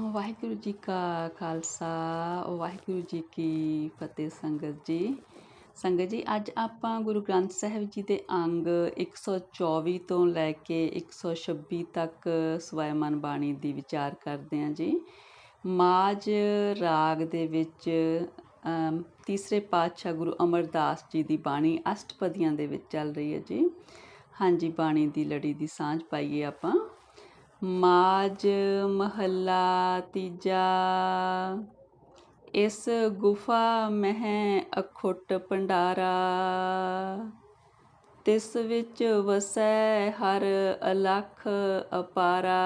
ਵਾਹਿਗੁਰੂ ਜੀ ਕਾ ਖਾਲਸਾ, ਵਾਹਿਗੁਰੂ ਜੀ ਕੀ ਫਤਿਹ ਸੰਗਤ ਜੀ। ਸੰਗਤ ਜੀ, ਅੱਜ ਆਪਾਂ ਗੁਰੂ ਗ੍ਰੰਥ ਸਾਹਿਬ ਜੀ ਦੇ ਅੰਗ 124 ਤੋਂ ਲੈ ਕੇ 126 ਤੱਕ ਸਵੈਮਨ ਬਾਣੀ ਦੀ ਵਿਚਾਰ ਕਰਦੇ ਹਾਂ ਜੀ। ਮਾਜ ਰਾਗ ਦੇ ਵਿੱਚ ਤੀਸਰੇ ਪਾਤਸ਼ਾਹ ਗੁਰੂ ਅਮਰਦਾਸ ਜੀ ਦੀ ਬਾਣੀ ਅਸ਼ਟਪਦੀਆਂ ਦੇ ਵਿੱਚ ਚੱਲ ਰਹੀ ਹੈ ਜੀ। ਹਾਂਜੀ, ਬਾਣੀ ਦੀ ਲੜੀ ਦੀ ਸਾਂਝ ਪਾਈਏ ਆਪਾਂ। ਮਾਝ ਮਹੱਲਾ ਤੀਜਾ। ਇਸ ਗੁਫਾ ਮਹਿ ਅਖੁੱਟ ਭੰਡਾਰਾ। ਤਿਸ ਵਿੱਚ ਵਸੈ ਹਰ ਅਲਖ ਅਪਾਰਾ।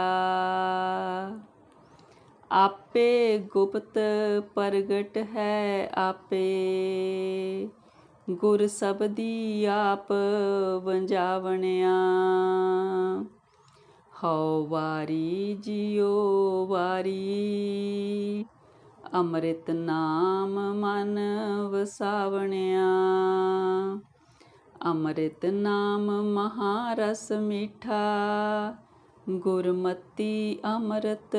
ਆਪੇ ਗੁਪਤ ਪ੍ਰਗਟ ਹੈ ਆਪੇ। ਗੁਰ ਸਬਦੀ ਆਪ ਵੰਜਾਵਣਿਆ। ਹਉ ਵਾਰੀ ਜਿਉ ਵਾਰੀ। ਅੰਮ੍ਰਿਤ ਨਾਮ ਮਨ ਵਸਾਵਣਿਆ। ਅੰਮ੍ਰਿਤ ਨਾਮ ਮਹਾਰਸ ਮੀਠਾ। ਗੁਰਮਤੀ ਅੰਮ੍ਰਿਤ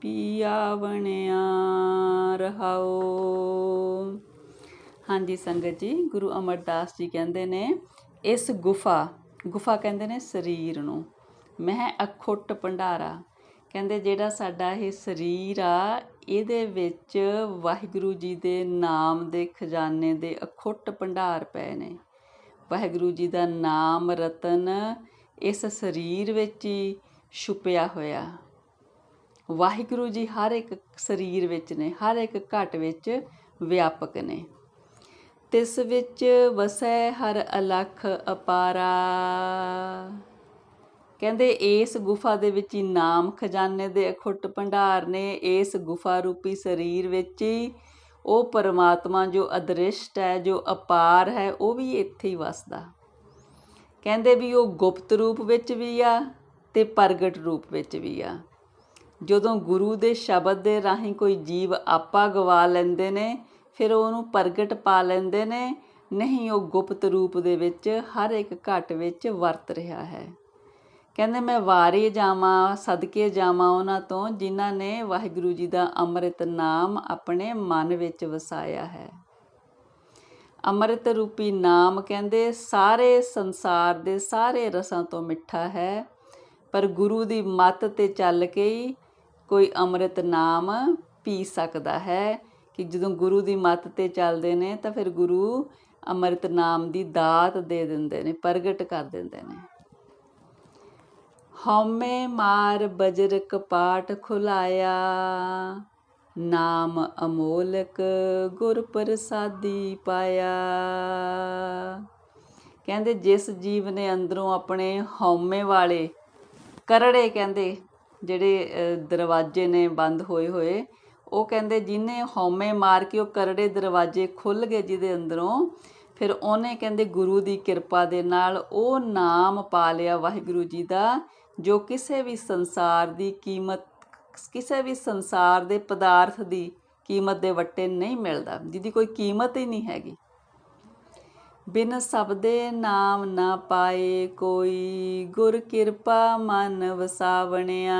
ਪੀਆਵਣਿਆ ਰਹਾਓ ਹਾਂਜੀ ਸੰਗਤ ਜੀ, ਗੁਰੂ ਅਮਰਦਾਸ ਜੀ ਕਹਿੰਦੇ ਨੇ, ਇਸ ਗੁਫਾ ਗੁਫਾ ਕਹਿੰਦੇ ਨੇ ਸਰੀਰ ਨੂੰ। ਮੈਂ ਅਖੁੱਟ ਭੰਡਾਰਾ। ਕਹਿੰਦੇ, ਜਿਹੜਾ ਸਾਡਾ ਇਹ ਸਰੀਰ ਆ, ਇਹਦੇ ਵਿੱਚ ਵਾਹਿਗੁਰੂ ਜੀ ਦੇ ਨਾਮ ਦੇ ਖਜ਼ਾਨੇ ਦੇ ਅਖੁੱਟ ਭੰਡਾਰ ਪਏ ਨੇ। ਵਾਹਿਗੁਰੂ ਜੀ ਦਾ ਨਾਮ ਰਤਨ ਇਸ ਸਰੀਰ ਵਿੱਚ ਹੀ ਛੁਪਿਆ ਹੋਇਆ। ਵਾਹਿਗੁਰੂ ਜੀ ਹਰ ਇੱਕ ਸਰੀਰ ਵਿੱਚ ਨੇ, ਹਰ ਇੱਕ ਘਟ ਵਿੱਚ ਵਿਆਪਕ ਨੇ। ਤਿਸ ਵਿੱਚ ਵਸੈ ਹਰ ਅਲਖ ਅਪਾਰਾ। ਕਹਿੰਦੇ ਇਸ ਗੁਫਾ ਦੇ ਵਿੱਚ ਹੀ ਨਾਮ ਖਜ਼ਾਨੇ ਦੇ ਅਖੁੱਟ ਭੰਡਾਰ ਨੇ, ਇਸ ਗੁਫਾ ਰੂਪੀ ਸਰੀਰ ਵਿੱਚ ਹੀ ਉਹ ਪਰਮਾਤਮਾ ਜੋ ਅਦ੍ਰਿਸ਼ਟ ਹੈ, ਜੋ ਅਪਾਰ ਹੈ, ਉਹ ਵੀ ਇੱਥੇ ਹੀ ਵਸਦਾ। ਕਹਿੰਦੇ ਵੀ ਉਹ ਗੁਪਤ ਰੂਪ ਵਿੱਚ ਵੀ ਆ ਤੇ ਪ੍ਰਗਟ ਰੂਪ ਵਿੱਚ ਵੀ ਆ। ਜਦੋਂ ਗੁਰੂ ਦੇ ਸ਼ਬਦ ਦੇ ਰਾਹੀਂ ਕੋਈ ਜੀਵ ਆਪਾ ਗਵਾ ਲੈਂਦੇ ਨੇ, ਫਿਰ ਉਹਨੂੰ ਪ੍ਰਗਟ ਪਾ ਲੈਂਦੇ ਨੇ, ਨਹੀਂ, ਉਹ ਗੁਪਤ ਰੂਪ ਦੇ ਵਿੱਚ ਹਰ ਇੱਕ ਘਟ ਵਿੱਚ ਵਰਤ ਰਿਹਾ ਹੈ। ਕਹਿੰਦੇ ਮੈਂ ਵਾਰੀ ਜਾਵਾਂ, ਸਦਕੇ ਜਾਵਾਂ ਉਹਨਾਂ ਤੋਂ, ਜਿਨ੍ਹਾਂ ਨੇ ਵਾਹਿਗੁਰੂ ਜੀ ਦਾ ਅੰਮ੍ਰਿਤ ਨਾਮ ਆਪਣੇ ਮਨ ਵਿੱਚ ਵਸਾਇਆ ਹੈ। ਅੰਮ੍ਰਿਤ ਰੂਪੀ ਨਾਮ ਕਹਿੰਦੇ ਸਾਰੇ ਸੰਸਾਰ ਦੇ ਸਾਰੇ ਰਸਾਂ ਤੋਂ ਮਿੱਠਾ ਹੈ, ਪਰ ਗੁਰੂ ਦੀ ਮੱਤ ਤੇ ਚੱਲ ਕੇ ਹੀ ਕੋਈ ਅੰਮ੍ਰਿਤ ਨਾਮ ਪੀ ਸਕਦਾ ਹੈ ਕਿ ਜਦੋਂ ਗੁਰੂ ਦੀ ਮੱਤ ਤੇ ਚੱਲਦੇ ਨੇ ਤਾਂ ਫਿਰ ਗੁਰੂ ਅੰਮ੍ਰਿਤ ਨਾਮ ਦੀ ਦਾਤ ਦੇ ਦਿੰਦੇ ਨੇ, ਪ੍ਰਗਟ ਕਰ ਦਿੰਦੇ ਨੇ। ਹਉਮੈ ਮਾਰ ਬਜਰਕ ਪਾਠ ਖੁਲਾਇਆ। ਨਾਮ ਅਮੋਲਕ ਗੁਰ ਪ੍ਰਸਾਦੀ ਪਾਇਆ। ਕਹਿੰਦੇ ਜਿਸ ਜੀਵ ਨੇ ਅੰਦਰੋਂ ਆਪਣੇ ਹਉਮੈ ਵਾਲੇ ਕਰੜੇ ਕਹਿੰਦੇ ਜਿਹੜੇ ਦਰਵਾਜ਼ੇ ਨੇ ਬੰਦ ਹੋਏ ਹੋਏ, ਉਹ ਕਹਿੰਦੇ ਜਿਨੇ ਹਉਮੈ ਮਾਰ ਕੇ ਉਹ ਕਰੜੇ ਦਰਵਾਜ਼ੇ ਖੁੱਲ ਗਏ ਜਿਹਦੇ ਅੰਦਰੋਂ, ਫਿਰ ਉਹਨੇ ਕਹਿੰਦੇ ਗੁਰੂ ਦੀ ਕਿਰਪਾ ਦੇ ਨਾਲ ਉਹ ਨਾਮ ਪਾ ਲਿਆ ਵਾਹਿਗੁਰੂ ਜੀ ਦਾ ਜੋ ਕਿਸੇ ਵੀ ਸੰਸਾਰ ਦੀ ਕੀਮਤ, ਕਿਸੇ ਵੀ ਸੰਸਾਰ ਦੇ ਪਦਾਰਥ ਦੀ ਕੀਮਤ ਦੇ ਵੱਟੇ ਨਹੀਂ ਮਿਲਦਾ, ਜਿਹਦੀ ਕੋਈ ਕੀਮਤ ਹੀ ਨਹੀਂ ਹੈਗੀ। ਬਿਨ ਸਬਦੇ ਨਾਮ ਨਾ ਪਾਏ ਕੋਈ ਗੁਰ ਕਿਰਪਾ ਮਨ ਵਸਾਵਣਿਆ।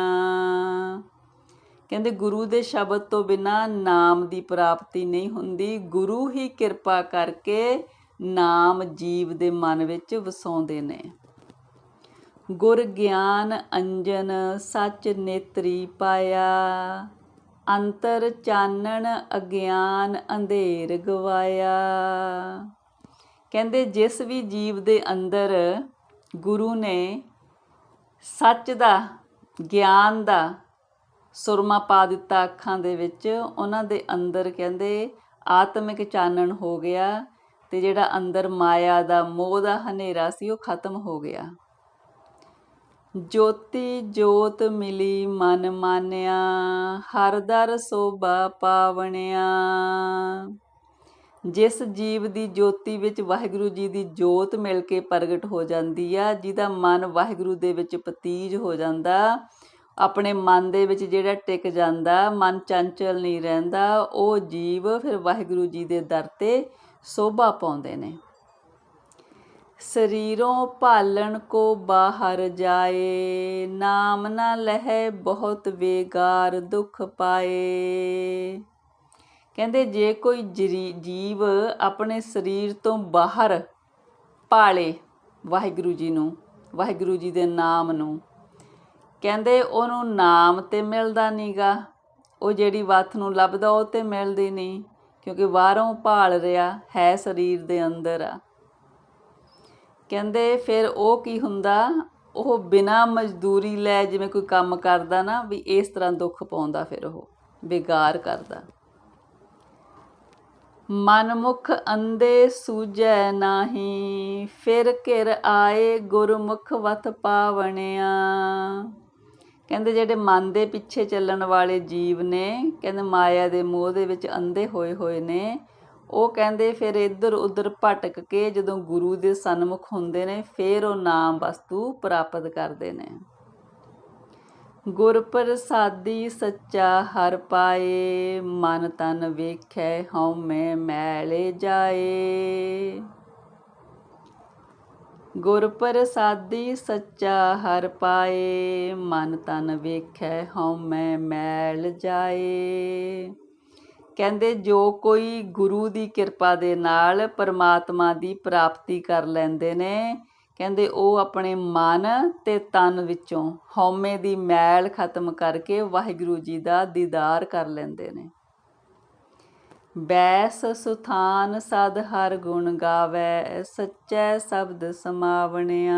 ਕਹਿੰਦੇ ਗੁਰੂ ਦੇ ਸ਼ਬਦ ਤੋਂ ਬਿਨਾ ਨਾਮ ਦੀ ਪ੍ਰਾਪਤੀ ਨਹੀਂ ਹੁੰਦੀ। ਗੁਰੂ ਹੀ ਕਿਰਪਾ ਕਰਕੇ ਨਾਮ ਜੀਵ ਦੇ ਮਨ ਵਿੱਚ ਵਸਾਉਂਦੇ ਨੇ। ਗੁਰ ਗਿਆਨ ਅੰਜਨ ਸੱਚ ਨੇਤਰੀ ਪਾਇਆ। ਅੰਤਰ ਚਾਨਣ ਅਗਿਆਨ ਅੰਧੇਰ ਗਵਾਇਆ। ਕਹਿੰਦੇ ਜਿਸ ਵੀ ਜੀਵ ਦੇ ਅੰਦਰ ਗੁਰੂ ਨੇ ਸੱਚ ਦਾ, ਗਿਆਨ ਦਾ ਸੁਰਮਾ ਪਾ ਦਿੱਤਾ ਅੱਖਾਂ ਦੇ ਵਿੱਚ, ਉਹਨਾਂ ਦੇ ਅੰਦਰ ਕਹਿੰਦੇ ਆਤਮਿਕ ਚਾਨਣ ਹੋ ਗਿਆ ਤੇ ਜਿਹੜਾ ਅੰਦਰ ਮਾਇਆ ਦਾ ਮੋਹ ਦਾ ਹਨੇਰਾ ਸੀ ਉਹ ਖਤਮ ਹੋ ਗਿਆ। ਜੋਤੀ ਜੋਤ ਮਿਲੀ ਮਨ ਮਾਨਿਆ, ਹਰ ਦਰ ਸੋਭਾ ਪਾਵਣਿਆ। ਜਿਸ ਜੀਵ ਦੀ ਜੋਤੀ ਵਿੱਚ ਵਾਹਿਗੁਰੂ ਜੀ ਦੀ ਜੋਤ ਮਿਲ ਕੇ ਪ੍ਰਗਟ ਹੋ ਜਾਂਦੀ ਆ, ਜਿਹਦਾ ਮਨ ਵਾਹਿਗੁਰੂ ਦੇ ਵਿੱਚ ਪਤੀਜ ਹੋ ਜਾਂਦਾ, ਆਪਣੇ ਮਨ ਦੇ ਵਿੱਚ ਜਿਹੜਾ ਟਿਕ ਜਾਂਦਾ, ਮਨ ਚੰਚਲ ਨਹੀਂ ਰਹਿੰਦਾ, ਉਹ ਜੀਵ ਫਿਰ ਵਾਹਿਗੁਰੂ ਜੀ ਦੇ ਦਰ ਤੇ ਸੋਭਾ ਪਾਉਂਦੇ ਨੇ। ਸਰੀਰੋਂ ਭਾਲਣ ਕੋ ਬਾਹਰ ਜਾਏ, ਨਾਮ ਨਾ ਲਹਿ ਬਹੁਤ ਵੇਗਾਰ ਦੁਖ ਪਾਏ। ਕਹਿੰਦੇ ਜੇ ਕੋਈ ਜਰੀ- ਜੀਵ ਆਪਣੇ ਸਰੀਰ ਤੋਂ ਬਾਹਰ ਪਾਲੇ ਵਾਹਿਗੁਰੂ ਜੀ ਨੂੰ, ਵਾਹਿਗੁਰੂ ਜੀ ਦੇ ਨਾਮ ਨੂੰ, ਕਹਿੰਦੇ ਉਹਨੂੰ ਨਾਮ ਤੇ ਮਿਲਦਾ ਨਹੀਂਗਾ ਉਹ ਜਿਹੜੀ ਵੱਥ ਨੂੰ ਲੱਭਦਾ ਉਹ ਤੇ ਮਿਲਦੀ ਨਹੀਂ, ਕਿਉਂਕਿ ਬਾਹਰੋਂ ਭਾਲ ਰਿਹਾ ਹੈ ਸਰੀਰ ਦੇ ਅੰਦਰ ਆ। ਕਹਿੰਦੇ ਫਿਰ ਉਹ ਕੀ ਹੁੰਦਾ? ਉਹ ਬਿਨਾ ਮਜ਼ਦੂਰੀ ਲੈ ਜਿਵੇਂ ਕੋਈ ਕੰਮ ਕਰਦਾ ਨਾ ਵੀ ਇਸ ਤਰ੍ਹਾਂ ਦੁੱਖ ਪਾਉਂਦਾ ਫਿਰ ਉਹ ਬੇਗਾਰ ਕਰਦਾ। ਮਨਮੁਖ ਅੰਦੇ ਸੂਝੈ ਨਾਹੀ, ਫਿਰ ਘਿਰ ਆਏ ਗੁਰਮੁਖ ਵਤ ਪਾਵਣਿਆ। ਕਹਿੰਦੇ ਜਿਹੜੇ ਮਨ ਦੇ ਪਿੱਛੇ ਚੱਲਣ ਵਾਲੇ ਜੀਵ ਨੇ, ਕਹਿੰਦੇ ਮਾਇਆ ਦੇ ਮੋਹ ਦੇ ਵਿੱਚ ਅੰਧੇ ਹੋਏ ਹੋਏ ਨੇ ਉਹ ਕਹਿੰਦੇ ਫਿਰ ਇੱਧਰ ਉੱਧਰ ਭਟਕ ਕੇ ਜਦੋਂ ਗੁਰੂ ਦੇ ਸਨਮੁਖ ਹੁੰਦੇ ਨੇ, ਫਿਰ ਉਹ ਨਾਮ ਵਸਤੂ ਪ੍ਰਾਪਤ ਕਰਦੇ ਨੇ। ਗੁਰ ਪ੍ਰਸਾਦੀ ਸੱਚਾ ਹਰ ਪਾਏ, ਮਨ ਤਨ ਵੇਖੈ ਹਉ ਮੈਂ ਮੈਲੇ ਜਾਏ। ਗੁਰ ਪ੍ਰਸਾਦੀ ਸੱਚਾ ਹਰ ਪਾਏ, ਮਨ ਤਨ ਵੇਖੈ ਹਉ ਮੈਂ ਮੈਲ ਜਾਏ। ਕਹਿੰਦੇ ਜੋ ਕੋਈ ਗੁਰੂ ਦੀ ਕਿਰਪਾ ਦੇ ਨਾਲ ਪਰਮਾਤਮਾ ਦੀ ਪ੍ਰਾਪਤੀ ਕਰ ਲੈਂਦੇ ਨੇ, ਕਹਿੰਦੇ ਉਹ ਆਪਣੇ ਮਨ ਤੇ ਤਨ ਵਿੱਚੋਂ ਹਉਮੈ ਦੀ ਮੈਲ ਖਤਮ ਕਰਕੇ ਵਾਹਿਗੁਰੂ ਜੀ ਦਾ ਦੀਦਾਰ ਕਰ ਲੈਂਦੇ ਨੇ। ਬੈਸ ਸੁਥਾਨ ਸਦ ਹਰ ਗੁਣ ਗਾਵੇ, ਸੱਚੈ ਸ਼ਬਦ ਸਮਾਵਣਿਆ।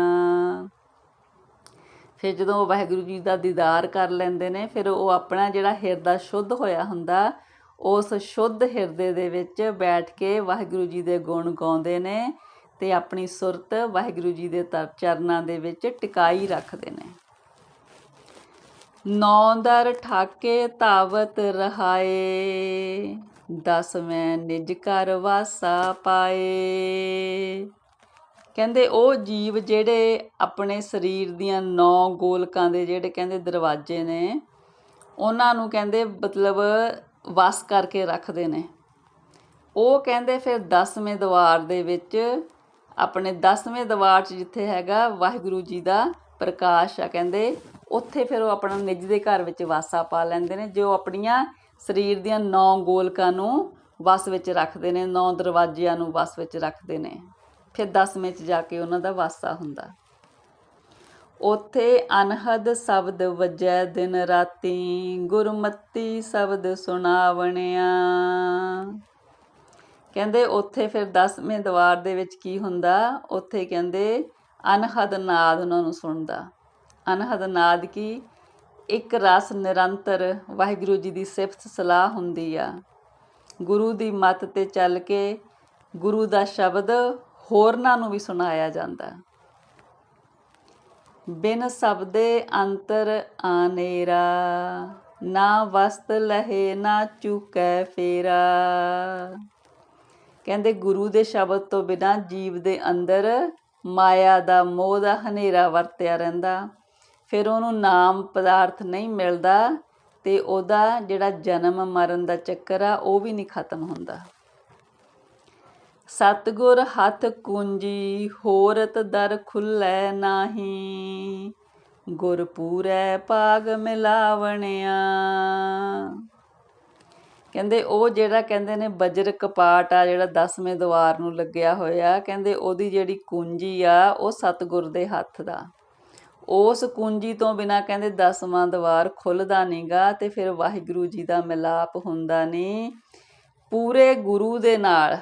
ਫਿਰ ਜਦੋਂ ਵਾਹਿਗੁਰੂ ਜੀ ਦਾ ਦੀਦਾਰ ਕਰ ਲੈਂਦੇ ਨੇ, ਫਿਰ ਉਹ ਆਪਣਾ ਜਿਹੜਾ ਹਿਰਦਾ ਸ਼ੁੱਧ ਹੋਇਆ ਹੁੰਦਾ ਉਸ ਸ਼ੁੱਧ ਹਿਰਦੇ ਦੇ ਵਿੱਚ ਬੈਠ ਕੇ ਵਾਹਿਗੁਰੂ ਜੀ ਦੇ ਗੁਣ ਗਾਉਂਦੇ ਨੇ ਤੇ ਆਪਣੀ ਸੁਰਤ ਵਾਹਿਗੁਰੂ ਜੀ ਦੇ ਤ- ਚਰਨਾਂ ਦੇ ਵਿੱਚ ਟਿਕਾਈ ਰੱਖਦੇ ਨੇ। ਨੌ ਦਰ ਠਾਕੇ ਧਾਵਤ ਰਹਾਏ ਦਸਵੇਂ ਨਿਜ ਘਰ ਵਾਸਾ ਪਾਏ। ਕਹਿੰਦੇ ਉਹ ਜੀਵ ਜਿਹੜੇ ਆਪਣੇ ਸਰੀਰ ਦੀਆਂ ਨੌ ਗੋਲਕਾਂ ਦੇ ਜਿਹੜੇ ਕਹਿੰਦੇ ਦਰਵਾਜ਼ੇ ਨੇ, ਉਹਨਾਂ ਨੂੰ ਕਹਿੰਦੇ ਮਤਲਬ ਵੱਸ ਕਰਕੇ ਰੱਖਦੇ ਨੇ। ਉਹ ਕਹਿੰਦੇ ਫਿਰ 10ਵੇਂ ਦਵਾਰ ਦੇ ਵਿੱਚ ਆਪਣੇ 10ਵੇਂ ਦਵਾਰ 'ਚ ਜਿੱਥੇ ਹੈਗਾ ਵਾਹਿਗੁਰੂ ਜੀ ਦਾ ਪ੍ਰਕਾਸ਼ ਆ ਕਹਿੰਦੇ, ਉੱਥੇ ਫਿਰ ਉਹ ਆਪਣਾ ਨਿੱਜ ਦੇ ਘਰ ਵਿੱਚ ਵਾਸਾ ਪਾ ਲੈਂਦੇ ਨੇ, ਜੋ ਆਪਣੀਆਂ ਸਰੀਰ ਦੀਆਂ ਨੌ ਗੋਲਕਾਂ ਨੂੰ ਵਸ ਵਿੱਚ ਰੱਖਦੇ ਨੇ, ਨੌ ਦਰਵਾਜ਼ਿਆਂ ਨੂੰ ਵਸ ਵਿੱਚ ਰੱਖਦੇ ਨੇ। ਫਿਰ 10ਵੇਂ 'ਚ ਜਾ ਕੇ ਉਹਨਾਂ ਦਾ ਵਾਸਾ ਹੁੰਦਾ। ਉਥੇ ਅਨਹਦ ਸ਼ਬਦ ਵਜੈ ਦਿਨ ਰਾਤੀ, ਗੁਰਮਤੀ ਸ਼ਬਦ ਸੁਣਾਵਣਿਆ। ਕਹਿੰਦੇ ਉੱਥੇ ਫਿਰ 10ਵੇਂ ਦਵਾਰ ਦੇ ਵਿੱਚ ਕੀ ਹੁੰਦਾ? ਉੱਥੇ ਕਹਿੰਦੇ ਅਨਹਦ ਨਾਦ ਉਹਨਾਂ ਨੂੰ ਸੁਣਦਾ। ਅਨਹਦ ਨਾਦ ਕੀ? ਇੱਕ ਰਸ ਨਿਰੰਤਰ ਵਾਹਿਗੁਰੂ ਜੀ ਦੀ ਸਿਫਤ ਸਲਾਹ ਹੁੰਦੀ ਆ। ਗੁਰੂ ਦੀ ਮੱਤ ਤੇ ਚੱਲ ਕੇ ਗੁਰੂ ਦਾ ਸ਼ਬਦ ਹੋਰਨਾਂ ਨੂੰ ਵੀ ਸੁਣਾਇਆ ਜਾਂਦਾ। ਬਿਨ ਸ਼ਬਦੇ ਅੰਤਰ ਆਨੇਰਾ, ਨਾ ਵਸਤ ਲਹੇ, ਨਾ ਚੁਕੈ ਫੇਰਾ। ਕਹਿੰਦੇ ਗੁਰੂ ਦੇ ਸ਼ਬਦ ਤੋਂ ਬਿਨਾ ਜੀਵ ਦੇ ਅੰਦਰ ਮਾਇਆ ਦਾ ਮੋਹ ਦਾ ਹਨੇਰਾ ਵਰਤਿਆ ਰਹਿੰਦਾ। ਫਿਰ ਉਹਨੂੰ ਨਾਮ ਪਦਾਰਥ ਨਹੀਂ ਮਿਲਦਾ ਤੇ ਉਹਦਾ ਜਿਹੜਾ ਜਨਮ ਮਰਨ ਦਾ ਚੱਕਰ ਆ, ਉਹ ਵੀ ਨਹੀਂ ਖਤਮ ਹੁੰਦਾ। ਸਤਗੁਰ ਹੱਥ ਕੁੰਜੀ, ਹੋਰਤ ਦਰ ਖੁੱਲੈ ਨਾਹੀ। ਗੁਰ ਪੂਰੈ ਭਾਗ ਮਿਲਾਵਣਿਆ। ਕਹਿੰਦੇ ਉਹ ਜਿਹੜਾ ਕਹਿੰਦੇ ਨੇ ਬਜਰ ਕਪਾਟ ਆ, ਜਿਹੜਾ 10ਵੇਂ ਦਵਾਰ ਨੂੰ ਲੱਗਿਆ ਹੋਇਆ, ਕਹਿੰਦੇ ਉਹਦੀ ਜਿਹੜੀ ਕੁੰਜੀ ਆ, ਉਹ ਸਤਗੁਰ ਦੇ ਹੱਥ ਦਾ। ਉਸ ਕੁੰਜੀ ਤੋਂ ਬਿਨਾ ਕਹਿੰਦੇ 10ਵਾਂ ਦਵਾਰ ਖੁੱਲਦਾ ਨਹੀਂਗਾ ਤੇ ਫਿਰ ਵਾਹਿਗੁਰੂ ਜੀ ਦਾ ਮਿਲਾਪ ਹੁੰਦਾ ਨਹੀਂ ਪੂਰੇ ਗੁਰੂ ਦੇ ਨਾਲ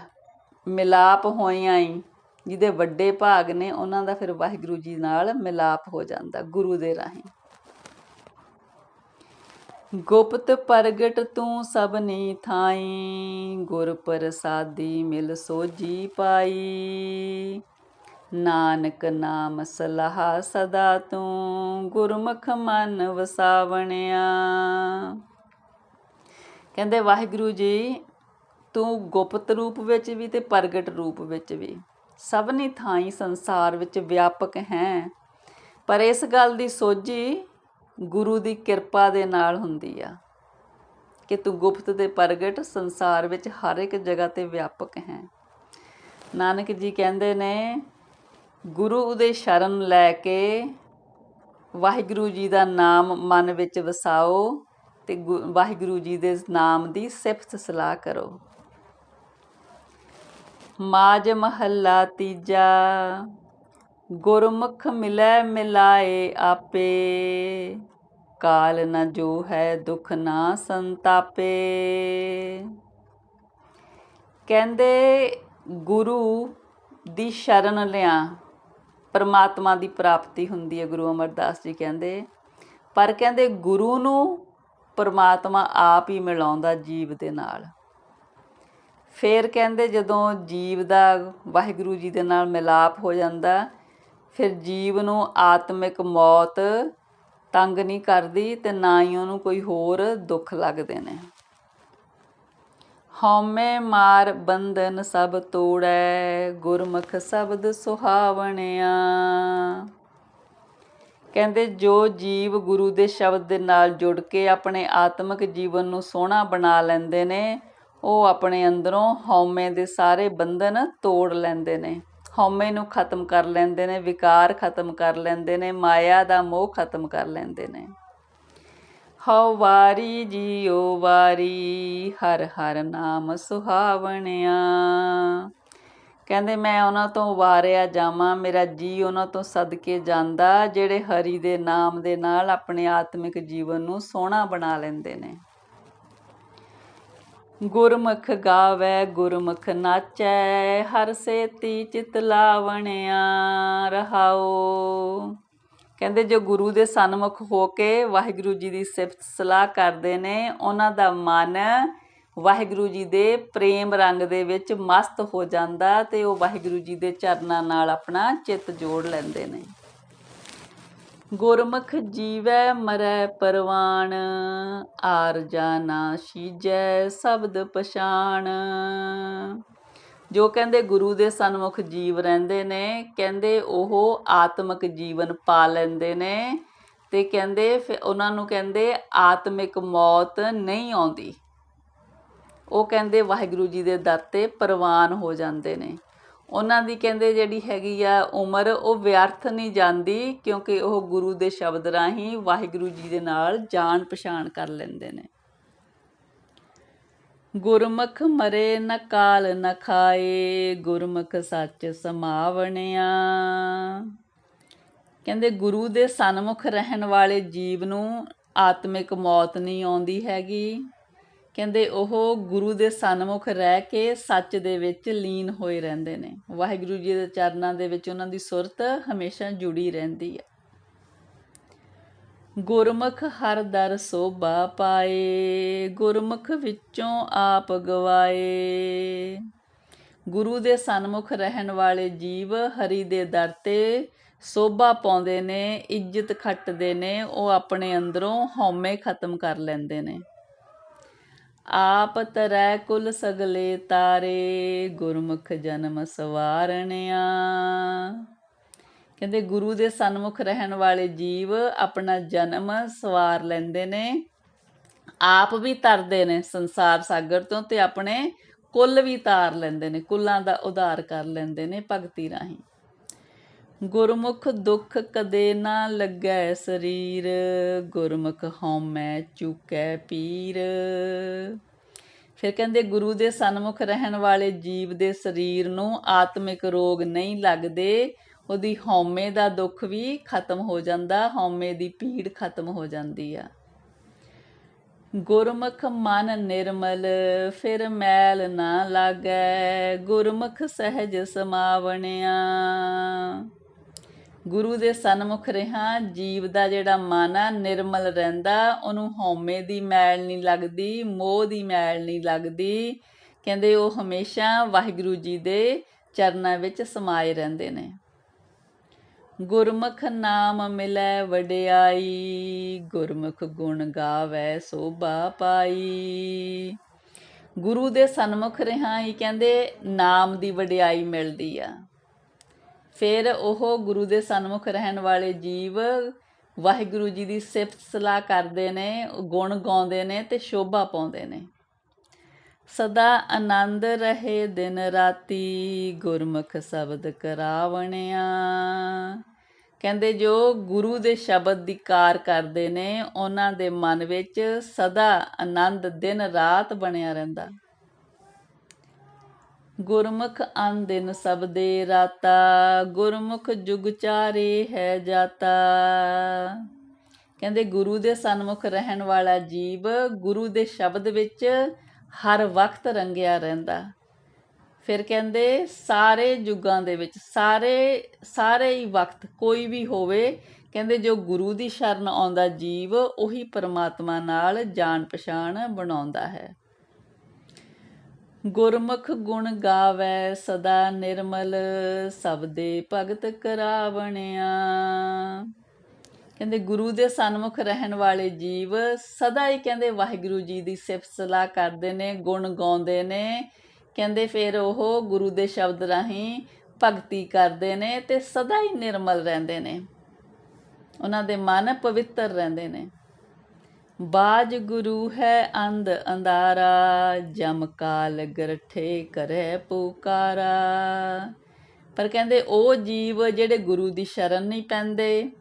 ਮਿਲਾਪ ਹੋਇਆਂ ਈ। ਜਿਹਦੇ ਵੱਡੇ ਭਾਗ ਨੇ, ਉਹਨਾਂ ਦਾ ਫਿਰ ਵਾਹਿਗੁਰੂ ਜੀ ਨਾਲ ਮਿਲਾਪ ਹੋ ਜਾਂਦਾ, ਗੁਰੂ ਦੇ ਰਾਹੀਂ। ਗੁਪਤ ਪ੍ਰਗਟ ਤੂੰ ਸਭਨੀ ਥਾਈ, ਗੁਰ ਪ੍ਰਸਾਦੀ ਮਿਲ ਸੋਜੀ ਪਾਈ। ਨਾਨਕ ਨਾਮ ਸਲਾਹ ਸਦਾ ਤੂੰ, ਗੁਰਮੁਖ ਮਨ ਵਸਾਵਣਿਆ। ਕਹਿੰਦੇ ਵਾਹਿਗੁਰੂ ਜੀ ਤੂੰ ਗੁਪਤ ਰੂਪ ਵਿੱਚ ਵੀ ਤੇ ਪ੍ਰਗਟ ਰੂਪ ਵਿੱਚ ਵੀ। ਸਭਨੀ ਥਾਈਂ ਸੰਸਾਰ ਵਿੱਚ ਵਿਆਪਕ ਹੈ। ਪਰ ਇਸ ਗੱਲ ਦੀ ਸੋਝੀ ਗੁਰੂ ਦੀ ਕਿਰਪਾ ਦੇ ਨਾਲ ਹੁੰਦੀ ਆ ਕਿ ਤੂੰ ਗੁਪਤ ਤੇ ਪ੍ਰਗਟ ਸੰਸਾਰ ਵਿੱਚ ਹਰ ਇੱਕ ਜਗ੍ਹਾ ਤੇ ਵਿਆਪਕ ਹੈ। ਨਾਨਕ ਜੀ ਕਹਿੰਦੇ ਨੇ, ਗੁਰੂ ਦੇ ਸ਼ਰਨ ਲੈ ਕੇ ਵਾਹਿਗੁਰੂ ਜੀ ਦਾ ਨਾਮ ਮਨ ਵਿੱਚ ਵਸਾਓ ਤੇ ਗੁ- ਵਾਹਿਗੁਰੂ ਜੀ ਦੇ ਨਾਮ ਦੀ ਸਿਫਤ ਸਲਾਹ ਕਰੋ। ਮਾਜ ਮਹੱਲਾ ਤੀਜਾ, ਗੁਰਮੁਖ ਮਿਲੈ ਮਿਲਾਏ ਆਪੇ। ਕਾਲ ਨ ਜੋ ਹੈ ਦੁਖ ਨਾ ਸੰਤਾਪੇ। ਕਹਿੰਦੇ ਗੁਰੂ ਦੀ ਸ਼ਰਨ ਲਿਆ, ਪਰਮਾਤਮਾ ਦੀ ਪ੍ਰਾਪਤੀ ਹੁੰਦੀ ਹੈ, ਗੁਰੂ ਅਮਰਦਾਸ ਜੀ ਕਹਿੰਦੇ। ਪਰ ਕਹਿੰਦੇ ਗੁਰੂ ਨੂੰ ਪਰਮਾਤਮਾ ਆਪ ਹੀ ਮਿਲਾਉਂਦਾ ਜੀਵ ਦੇ ਨਾਲ। ਫਿਰ ਕਹਿੰਦੇ ਜਦੋਂ ਜੀਵ ਦਾ ਵਾਹਿਗੁਰੂ ਜੀ ਦੇ ਨਾਲ ਮਿਲਾਪ ਹੋ ਜਾਂਦਾ, ਫਿਰ ਜੀਵ ਨੂੰ ਆਤਮਿਕ ਮੌਤ ਤੰਗ ਨਹੀਂ ਕਰਦੀ ਤੇ ਨਾ ਹੀ ਉਹਨੂੰ ਕੋਈ ਹੋਰ ਦੁੱਖ ਲੱਗਦੇ ਨੇ। ਹਉਮੈ ਮਾਰ ਬੰਧਨ ਸਭ ਤੋੜੈ, ਗੁਰਮੁਖ ਸ਼ਬਦ ਸੁਹਾਵਣਿਆ। ਕਹਿੰਦੇ ਜੋ ਜੀਵ ਗੁਰੂ ਦੇ ਸ਼ਬਦ ਦੇ ਨਾਲ ਜੁੜ ਕੇ ਆਪਣੇ ਆਤਮਿਕ ਜੀਵਨ ਨੂੰ ਸੋਹਣਾ ਬਣਾ ਲੈਂਦੇ ਨੇ ਉਹ ਆਪਣੇ ਅੰਦਰੋਂ ਹਉਮੈ ਦੇ ਸਾਰੇ ਬੰਧਨ ਤੋੜ ਲੈਂਦੇ ਨੇ। ਹਉਮੈ ਨੂੰ ਖਤਮ ਕਰ ਲੈਂਦੇ ਨੇ, ਵਿਕਾਰ ਖਤਮ ਕਰ ਲੈਂਦੇ ਨੇ, ਮਾਇਆ ਦਾ ਮੋਹ ਖਤਮ ਕਰ ਲੈਂਦੇ ਨੇ। ਹਉ ਵਾਰੀ ਜੀਉ ਵਾਰੀ, ਹਰ ਹਰ ਨਾਮ ਸੁਹਾਵਣਿਆ। ਕਹਿੰਦੇ, ਮੈਂ ਉਹਨਾਂ ਤੋਂ ਵਾਰਿਆ ਜਾਵਾਂ, ਮੇਰਾ ਜੀ ਉਹਨਾਂ ਤੋਂ ਸਦਕੇ ਜਾਂਦਾ, ਜਿਹੜੇ ਹਰੀ ਦੇ ਨਾਮ ਦੇ ਨਾਲ ਆਪਣੇ ਆਤਮਿਕ ਜੀਵਨ ਨੂੰ ਸੋਹਣਾ ਬਣਾ ਲੈਂਦੇ ਨੇ। ਗੁਰਮੁਖ ਗਾਵੇ, ਗੁਰਮੁਖ ਨਾਚੈ, ਹਰ ਸੇਤੀ ਚਿਤ ਲਾਵਣਿਆ ਰਹਾਓ ਕਹਿੰਦੇ ਜੋ ਗੁਰੂ ਦੇ ਸਨਮੁਖ ਹੋ ਕੇ ਵਾਹਿਗੁਰੂ ਜੀ ਦੀ ਸਿਫਤ ਸਲਾਹ ਕਰਦੇ ਨੇ, ਉਹਨਾਂ ਦਾ ਮਨ ਵਾਹਿਗੁਰੂ ਜੀ ਦੇ ਪ੍ਰੇਮ ਰੰਗ ਦੇ ਵਿੱਚ ਮਸਤ ਹੋ ਜਾਂਦਾ ਤੇ ਉਹ ਵਾਹਿਗੁਰੂ ਜੀ ਦੇ ਚਰਨਾਂ ਨਾਲ ਆਪਣਾ ਚਿੱਤ ਜੋੜ ਲੈਂਦੇ ਨੇ। ਗੁਰਮੁਖ ਜੀਵੈ ਮਰੈ ਪਰਵਾਨ ਆਰ ਜਾਨਾ ਸੀਜੈ ਸ਼ਬਦ ਪਛਾਣ। ਜੋ ਕਹਿੰਦੇ ਗੁਰੂ ਦੇ ਸਨਮੁਖ ਜੀਵ ਰਹਿੰਦੇ ਨੇ, ਕਹਿੰਦੇ ਉਹ ਆਤਮਿਕ ਜੀਵਨ ਪਾ ਲੈਂਦੇ ਨੇ ਤੇ ਕਹਿੰਦੇ ਫਿਰ ਉਹਨਾਂ ਨੂੰ ਕਹਿੰਦੇ ਆਤਮਿਕ ਮੌਤ ਨਹੀਂ ਆਉਂਦੀ। ਉਹ ਕਹਿੰਦੇ ਵਾਹਿਗੁਰੂ ਜੀ ਦੇ ਦਰ ਤੇ ਪ੍ਰਵਾਨ ਹੋ ਜਾਂਦੇ ਨੇ। ਉਹਨਾਂ ਦੀ ਕਹਿੰਦੇ ਜਿਹੜੀ ਹੈਗੀ ਆ ਉਮਰ, ਉਹ ਵਿਅਰਥ ਨਹੀਂ ਜਾਂਦੀ ਕਿਉਂਕਿ ਉਹ ਗੁਰੂ ਦੇ ਸ਼ਬਦ ਰਾਹੀਂ ਵਾਹਿਗੁਰੂ ਜੀ ਦੇ ਨਾਲ ਜਾਣ ਪਛਾਣ ਕਰ ਲੈਂਦੇ ਨੇ। ਗੁਰਮੁਖ ਮਰੇ ਨ ਕਾਲ ਨ ਖਾਏ, ਗੁਰਮੁਖ ਸੱਚ ਸਮਾਵਣਿਆ। ਕਹਿੰਦੇ ਗੁਰੂ ਦੇ ਸਨਮੁਖ ਰਹਿਣ ਵਾਲੇ ਜੀਵ ਨੂੰ ਆਤਮਿਕ ਮੌਤ ਨਹੀਂ ਆਉਂਦੀ ਹੈਗੀ। ਕਹਿੰਦੇ ਉਹ ਗੁਰੂ ਦੇ ਸਨਮੁਖ ਰਹਿ ਕੇ ਸੱਚ ਦੇ ਵਿੱਚ ਲੀਨ ਹੋਏ ਰਹਿੰਦੇ ਨੇ। ਵਾਹਿਗੁਰੂ ਜੀ ਦੇ ਚਰਨਾਂ ਦੇ ਵਿੱਚ ਉਹਨਾਂ ਦੀ ਸੁਰਤ ਹਮੇਸ਼ਾ ਜੁੜੀ ਰਹਿੰਦੀ ਹੈ ਗੁਰਮੁਖ ਹਰ ਦਰ ਸੋਭਾ ਪਾਏ, ਗੁਰਮੁਖ ਵਿੱਚੋਂ ਆਪ ਗਵਾਏ। ਗੁਰੂ ਦੇ ਸਨਮੁਖ ਰਹਿਣ ਵਾਲੇ ਜੀਵ ਹਰੀ ਦੇ ਦਰ ਤੇ ਸੋਭਾ ਪਾਉਂਦੇ ਨੇ, ਇੱਜ਼ਤ ਖੱਟਦੇ ਨੇ, ਉਹ ਆਪਣੇ ਅੰਦਰੋਂ ਹਉਮੈ ਖਤਮ ਕਰ ਲੈਂਦੇ ਨੇ। ਆਪ ਤਰੈ ਕੁਲ ਸਗਲੇ ਤਾਰੇ, ਗੁਰਮੁਖ ਜਨਮ ਸਵਾਰਣਿਆ। ਕਹਿੰਦੇ ਗੁਰੂ ਦੇ ਸਨਮੁਖ ਰਹਿਣ ਵਾਲੇ ਜੀਵ ਆਪਣਾ ਜਨਮ ਸਵਾਰ ਲੈਂਦੇ ਨੇ। ਆਪ ਵੀ ਤਰਦੇ ਨੇ ਸੰਸਾਰ ਸਾਗਰ ਤੋਂ ਤੇ ਆਪਣੇ ਕੁੱਲ ਵੀ ਤਾਰ ਲੈਂਦੇ ਨੇ, ਕੁੱਲਾਂ ਦਾ ਉਧਾਰ ਕਰ ਲੈਂਦੇ ਨੇ ਭਗਤੀ ਰਾਹੀਂ। ਗੁਰਮੁਖ ਦੁੱਖ ਕਦੇ ਨਾ ਲੱਗੈ ਸਰੀਰ, ਗੁਰਮੁਖ ਹਉਮੈ ਚੁਕੈ ਪੀਰ। ਫਿਰ ਕਹਿੰਦੇ, ਗੁਰੂ ਦੇ ਸਨਮੁਖ ਰਹਿਣ ਵਾਲੇ ਜੀਵ ਦੇ ਸਰੀਰ ਨੂੰ ਆਤਮਿਕ ਰੋਗ ਨਹੀਂ ਲੱਗਦੇ, ਉਹਦੀ ਹਉਮੈ ਦਾ ਦੁੱਖ ਵੀ ਖਤਮ ਹੋ ਜਾਂਦਾ, ਹਉਮੈ ਦੀ ਪੀੜ ਖਤਮ ਹੋ ਜਾਂਦੀ ਆ। ਗੁਰਮੁਖ ਮਨ ਨਿਰਮਲ, ਫਿਰ ਮੈਲ ਨਾ ਲਾਗੈ, ਗੁਰਮੁਖ ਸਹਿਜ ਸਮਾਵਣਿਆ। ਗੁਰੂ ਦੇ ਸਨਮੁਖ ਰਹਾ, ਜੀਵ ਦਾ ਜਿਹੜਾ ਮਨ ਆ ਨਿਰਮਲ ਰਹਿੰਦਾ, ਉਹਨੂੰ ਹਉਮੈ ਦੀ ਮੈਲ ਨਹੀਂ ਲੱਗਦੀ, ਮੋਹ ਦੀ ਮੈਲ ਨਹੀਂ ਲੱਗਦੀ। ਕਹਿੰਦੇ ਉਹ ਹਮੇਸ਼ਾ ਵਾਹਿਗੁਰੂ ਜੀ ਦੇ ਚਰਨਾਂ ਵਿੱਚ ਸਮਾਏ ਰਹਿੰਦੇ ਨੇ। ਗੁਰਮੁਖ ਨਾਮ ਮਿਲੈ ਵਡਿਆਈ, ਗੁਰਮੁਖ ਗੁਣ ਗਾਵੈ ਸੋਭਾ ਪਾਈ। ਗੁਰੂ ਦੇ ਸਨਮੁਖ ਰਹਾ ਹੀ ਕਹਿੰਦੇ ਨਾਮ ਦੀ ਵਡਿਆਈ ਮਿਲਦੀ ਆ। ਫਿਰ ਉਹ ਗੁਰੂ ਦੇ ਸਨਮੁਖ ਰਹਿਣ ਵਾਲੇ ਜੀਵ ਵਾਹਿਗੁਰੂ ਜੀ ਦੀ ਸਿਫਤ ਸਲਾਹ ਕਰਦੇ ਨੇ, ਗੁਣ ਗਾਉਂਦੇ ਨੇ ਤੇ ਸ਼ੋਭਾ ਪਾਉਂਦੇ ਨੇ। ਸਦਾ ਆਨੰਦ ਰਹੇ ਦਿਨ ਰਾਤੀ, ਗੁਰਮੁਖ ਸ਼ਬਦ ਕਰਾਵਣਿਆ। ਕਹਿੰਦੇ ਜੋ ਗੁਰੂ ਦੇ ਸ਼ਬਦ ਦੀ ਕਾਰ ਕਰਦੇ ਨੇ, ਉਹਨਾਂ ਦੇ ਮਨ ਵਿੱਚ ਸਦਾ ਆਨੰਦ ਦਿਨ ਰਾਤ ਬਣਿਆ ਰਹਿੰਦਾ। ਗੁਰਮੁਖ ਅਨ ਦਿਨ ਸਭ ਦੇ ਰਾਤਾ, ਗੁਰਮੁਖ ਜੁਗ ਚਾਰੇ ਹੈ ਜਾਤਾ। ਕਹਿੰਦੇ ਗੁਰੂ ਦੇ ਸਨਮੁਖ ਰਹਿਣ ਵਾਲਾ ਜੀਵ ਗੁਰੂ ਦੇ ਸ਼ਬਦ ਵਿੱਚ ਹਰ ਵਕਤ ਰੰਗਿਆ ਰਹਿੰਦਾ। ਫਿਰ ਕਹਿੰਦੇ ਸਾਰੇ ਯੁੱਗਾਂ ਦੇ ਵਿੱਚ, ਸਾਰੇ ਸਾਰੇ ਹੀ ਵਕਤ ਕੋਈ ਵੀ ਹੋਵੇ, ਕਹਿੰਦੇ ਜੋ ਗੁਰੂ ਦੀ ਸ਼ਰਨ ਆਉਂਦਾ ਜੀਵ, ਉਹੀ ਪਰਮਾਤਮਾ ਨਾਲ ਜਾਣ ਪਛਾਣ ਬਣਾਉਂਦਾ ਹੈ। ਗੁਰਮੁਖ ਗੁਣ ਗਾਵੇ ਸਦਾ ਨਿਰਮਲ ਸਬਦੇ ਭਗਤ ਕਰਾਵਣਿਆ। ਕਹਿੰਦੇ ਗੁਰੂ ਦੇ ਸਨਮੁਖ ਰਹਿਣ ਵਾਲੇ ਜੀਵ ਸਦਾ ਹੀ ਕਹਿੰਦੇ ਵਾਹਿਗੁਰੂ ਜੀ ਦੀ ਸਿਫਤ ਸਲਾਹ ਕਰਦੇ ਨੇ, ਗੁਣ ਗਾਉਂਦੇ ਨੇ। ਕਹਿੰਦੇ ਫਿਰ ਉਹ ਗੁਰੂ ਦੇ ਸ਼ਬਦ ਰਾਹੀਂ ਭਗਤੀ ਕਰਦੇ ਨੇ ਤੇ ਸਦਾ ਹੀ ਨਿਰਮਲ ਰਹਿੰਦੇ ਨੇ। ਉਹਨਾਂ ਦੇ ਮਨ ਪਵਿੱਤਰ ਰਹਿੰਦੇ ਨੇ। ਬਾਜ ਗੁਰੂ ਹੈ ਅੰਧ ਅੰਧਾਰਾ, ਜਮ ਕਾਲ ਗਰਠੇ ਕਰੇ ਪੁਕਾਰਾ। ਪਰ ਕਹਿੰਦੇ ਉਹ ਜੀਵ ਜਿਹੜੇ ਗੁਰੂ ਦੀ ਸ਼ਰਨ ਨਹੀਂ ਪੈਂਦੇ,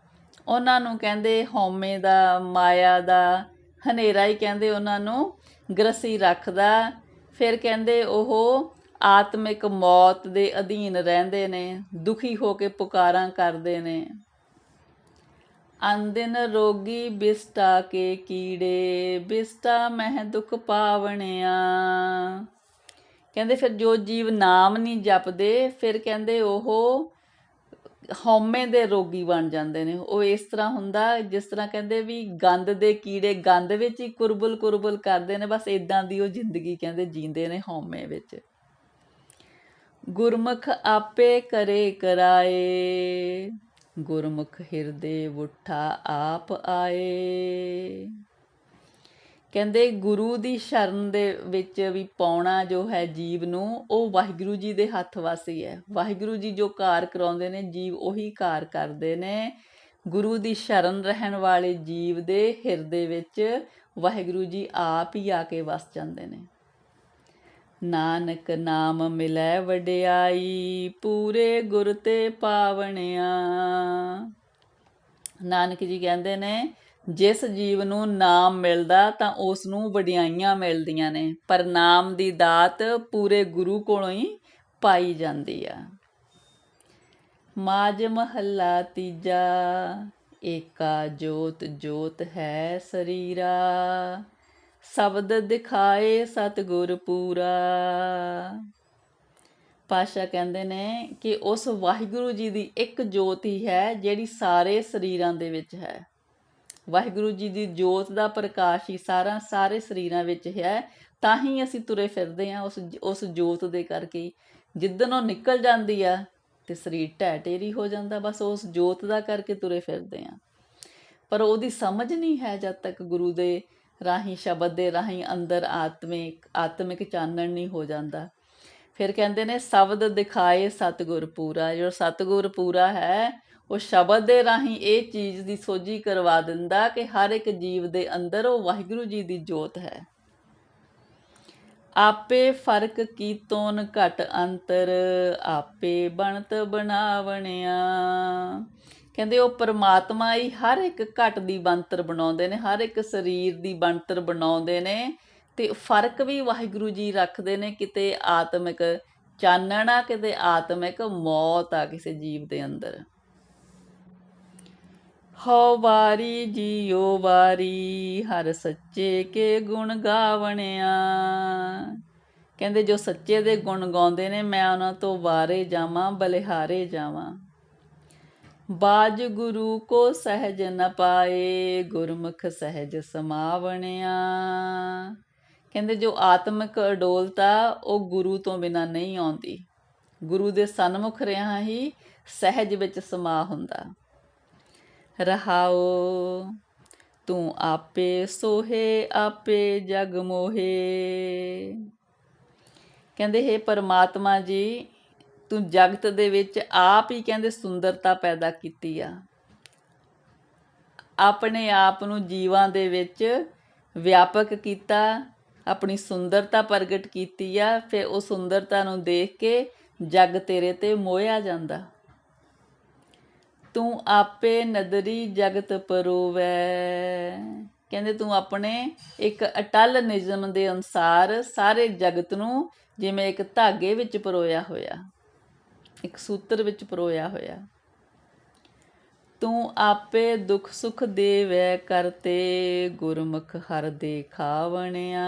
ਉਹਨਾਂ ਨੂੰ ਕਹਿੰਦੇ ਹਉਮੈ ਦਾ, ਮਾਇਆ ਦਾ, ਹਨੇਰਾ ਹੀ ਕਹਿੰਦੇ ਉਹਨਾਂ ਨੂੰ ਗ੍ਰਸੀ ਰੱਖਦਾ। ਫਿਰ ਕਹਿੰਦੇ ਉਹ ਆਤਮਿਕ ਮੌਤ ਦੇ ਅਧੀਨ ਰਹਿੰਦੇ ਨੇ, ਦੁਖੀ ਹੋ ਕੇ ਪੁਕਾਰਾਂ ਕਰਦੇ ਨੇ। ਅੰਦਿਨ ਰੋਗੀ ਬਿਸਟਾ ਕੇ ਕੀੜੇ ਬਿਸਟਾ ਮਹਿ ਦੁਖ ਪਾਵਣਿਆ। ਕਹਿੰਦੇ ਫਿਰ ਜੋ ਜੀਵ ਨਾਮ ਨਹੀਂ ਜਪਦੇ, ਫਿਰ ਕਹਿੰਦੇ ਉਹ ਹਉਮੈ ਦੇ ਰੋਗੀ ਬਣ ਜਾਂਦੇ ਨੇ। ਉਹ ਇਸ ਤਰ੍ਹਾਂ ਹੁੰਦਾ, ਜਿਸ ਤਰ੍ਹਾਂ ਕਹਿੰਦੇ ਵੀ ਗੰਦ ਦੇ ਕੀੜੇ ਗੰਦ ਵਿੱਚ ਹੀ ਕੁਰਬਲ ਕੁਰਬਲ ਕਰਦੇ ਨੇ, ਬਸ ਇਦਾਂ ਦੀ ਉਹ ਜ਼ਿੰਦਗੀ ਕਹਿੰਦੇ ਜੀਂਦੇ ਨੇ ਹਉਮੈ ਵਿੱਚ। ਗੁਰਮੁਖ ਆਪੇ ਕਰੇ ਕਰਾਏ। ਗੁਰਮੁਖ ਹਿਰਦੇ ਉਠਾ ਆਪ ਆਏ। ਕਹਿੰਦੇ ਗੁਰੂ ਦੀ ਸ਼ਰਨ ਦੇ ਵਿੱਚ ਵੀ ਪਾਉਣਾ ਜੋ ਹੈ ਜੀਵ ਨੂੰ, ਉਹ ਵਾਹਿਗੁਰੂ ਜੀ ਦੇ ਹੱਥ ਵਾਸੀ ਹੈ। ਵਾਹਿਗੁਰੂ ਜੀ ਜੋ ਕਾਰ ਕਰਾਉਂਦੇ ਨੇ, ਜੀਵ ਉਹੀ ਕਾਰ ਕਰਦੇ ਨੇ। ਗੁਰੂ ਦੀ ਸ਼ਰਨ ਰਹਿਣ ਵਾਲੇ ਜੀਵ ਦੇ ਹਿਰਦੇ ਵਿੱਚ ਵਾਹਿਗੁਰੂ ਜੀ ਆਪ ਹੀ ਆ ਕੇ ਵਸ ਜਾਂਦੇ ਨੇ। ਨਾਨਕ ਨਾਮ ਮਿਲੈ ਵਡਿਆਈ, ਪੂਰੇ ਗੁਰ ਤੇ ਪਾਵਣਿਆ। ਨਾਨਕ ਜੀ ਕਹਿੰਦੇ ਨੇ, ਜਿਸ ਜੀਵ ਨੂੰ ਨਾਮ ਮਿਲਦਾ, ਤਾਂ ਉਸ ਨੂੰ ਵਡਿਆਈਆਂ ਮਿਲਦੀਆਂ ਨੇ, ਪਰ ਨਾਮ ਦੀ ਦਾਤ ਪੂਰੇ ਗੁਰੂ ਕੋਲੋਂ ਹੀ ਪਾਈ ਜਾਂਦੀ ਆ। ਮਾਜ ਮਹੱਲਾ ਤੀਜਾ, ਏਕਾ ਜੋਤ ਜੋਤ ਹੈ ਸਰੀਰਾ। ਸ਼ਬਦ ਦਿਖਾਏ ਸਤਿਗੁਰ ਪੂਰਾ। ਪਾਸ਼ਾ ਕਹਿੰਦੇ ਨੇ ਕਿ ਉਸ ਵਾਹਿਗੁਰੂ ਜੀ ਦੀ ਇੱਕ ਜੋਤ ਹੀ ਹੈ, ਜਿਹੜੀ ਸਾਰੇ ਸਰੀਰਾਂ ਦੇ ਵਿੱਚ ਹੈ। ਵਾਹਿਗੁਰੂ ਜੀ ਦੀ ਜੋਤ ਦਾ ਪ੍ਰਕਾਸ਼ ਹੀ ਸਾਰਾ ਸਾਰੇ ਸਰੀਰਾਂ ਵਿੱਚ ਹੈ। ਤਾਂ ਹੀ ਅਸੀਂ ਤੁਰੇ ਫਿਰਦੇ ਹਾਂ ਉਸ ਉਸ ਜੋਤ ਦੇ ਕਰਕੇ। ਜਿੱਦਨ ਉਹ ਨਿਕਲ ਜਾਂਦੀ ਆ, ਤੇ ਸਰੀਰ ਢਹਿ ਢੇਰੀ ਹੋ ਜਾਂਦਾ, ਬਸ ਉਸ ਜੋਤ ਦਾ ਕਰਕੇ ਤੁਰੇ ਫਿਰਦੇ ਹਾਂ। ਪਰ ਉਹਦੀ ਸਮਝ ਨਹੀਂ ਹੈ ਜਦ ਤੱਕ ਗੁਰੂ ਦੇ ਰਾਹੀਂ ਸ਼ਬਦ ਦੇ ਰਾਹੀਂ ਅੰਦਰ ਆਤਮਿਕ ਆਤਮਿਕ ਚਾਨਣ ਨਹੀਂ ਹੋ ਜਾਂਦਾ। ਫਿਰ ਕਹਿੰਦੇ ਨੇ, ਸ਼ਬਦ ਦਿਖਾਏ ਸਤਿਗੁਰ ਪੂਰਾ। ਜੋ ਸਤਿਗੁਰ ਪੂਰਾ ਹੈ, ਉਹ ਸ਼ਬਦ ਦੇ ਰਾਹੀਂ ਇਹ ਚੀਜ਼ ਦੀ ਸੋਝੀ ਕਰਵਾ ਦਿੰਦਾ ਕਿ ਹਰ ਇੱਕ ਜੀਵ ਦੇ ਅੰਦਰ ਉਹ ਵਾਹਿਗੁਰੂ ਜੀ ਦੀ ਜੋਤ ਹੈ। ਆਪੇ ਫ਼ਰਕ ਕੀਤੋਨ ਘਟ ਅੰਤਰ, ਆਪੇ ਬਣਤ ਬਣਾਵਣਿਆ। ਕਹਿੰਦੇ ਉਹ ਪਰਮਾਤਮਾ ਹੀ ਹਰ ਇੱਕ ਘਟ ਦੀ ਬੰਤਰ ਬਣਾਉਂਦੇ ਨੇ, ਹਰ ਇੱਕ ਸਰੀਰ ਦੀ ਬੰਤਰ ਬਣਾਉਂਦੇ ਨੇ ਤੇ ਫ਼ਰਕ ਵੀ ਵਾਹਿਗੁਰੂ ਜੀ ਰੱਖਦੇ ਨੇ, ਕਿਤੇ ਆਤਮਿਕ ਚਾਨਣ ਆ ਕਿਤੇ ਆਤਮਿਕ ਮੌਤ ਆ ਕਿਸੇ ਜੀਵ ਦੇ ਅੰਦਰ। ਹਉ ਵਾਰੀ ਜੀਉ ਵਾਰੀ, ਹਰ ਸੱਚੇ ਕੇ ਗੁਣ ਗਾਵਣਿਆ। ਕਹਿੰਦੇ ਜੋ ਸੱਚੇ ਦੇ ਗੁਣ ਗਾਉਂਦੇ ਨੇ, ਮੈਂ ਉਹਨਾਂ ਤੋਂ ਵਾਰੇ ਜਾਵਾਂ, ਬਲਿਹਾਰੇ ਜਾਵਾਂ। ਬਾਜ ਗੁਰੂ ਕੋ ਸਹਿਜ ਨ ਪਾਏ, ਗੁਰਮੁਖ ਸਹਿਜ ਸਮਾਵਣਿਆ। ਕਹਿੰਦੇ ਜੋ ਆਤਮਿਕ ਅਡੋਲਤਾ, ਉਹ ਗੁਰੂ ਤੋਂ ਬਿਨਾ ਨਹੀਂ ਆਉਂਦੀ। ਗੁਰੂ ਦੇ ਸਨਮੁਖ ਰਿਹਾ ਹੀ ਸਹਿਜ ਵਿੱਚ ਸਮਾ ਹੁੰਦਾ। ਰਹਾਓ, ਤੂੰ ਆਪੇ ਸੋਹੇ, ਆਪੇ ਜਗ ਮੋਹੇ। ਕਹਿੰਦੇ, ਹੈ ਪਰਮਾਤਮਾ ਜੀ ਤੂੰ ਜਗਤ ਦੇ ਵਿੱਚ ਆਪ ਹੀ ਕਹਿੰਦੇ ਸੁੰਦਰਤਾ ਪੈਦਾ ਕੀਤੀ ਆ। ਆਪਣੇ ਆਪ ਨੂੰ ਜੀਵਾਂ ਦੇ ਵਿੱਚ ਵਿਆਪਕ ਕੀਤਾ, ਆਪਣੀ ਸੁੰਦਰਤਾ ਪ੍ਰਗਟ ਕੀਤੀ ਆ, ਫਿਰ ਉਹ ਸੁੰਦਰਤਾ ਨੂੰ ਦੇਖ ਕੇ ਜੱਗ ਤੇਰੇ ਤੇ ਮੋਇਆ ਜਾਂਦਾ। ਤੂੰ ਆਪੇ ਨਦਰੀ ਜਗਤ ਪਰੋਵੈ। ਕਹਿੰਦੇ ਤੂੰ ਆਪਣੇ ਇੱਕ ਅਟਲ ਨਿਯਮ ਦੇ ਅਨੁਸਾਰ ਸਾਰੇ ਜਗਤ ਨੂੰ ਜਿਵੇਂ ਇੱਕ ਧਾਗੇ ਵਿੱਚ ਪਰੋਇਆ ਹੋਇਆ। ਇੱਕ ਸੂਤਰ ਵਿੱਚ ਪਰੋਇਆ ਹੋਇਆ। ਤੂੰ ਆਪੇ ਦੁੱਖ ਸੁਖ ਦੇਵੈ ਕਰਤੇ ਗੁਰਮੁਖ ਹਰ ਦੇ ਦੇਖਾਵਣਿਆ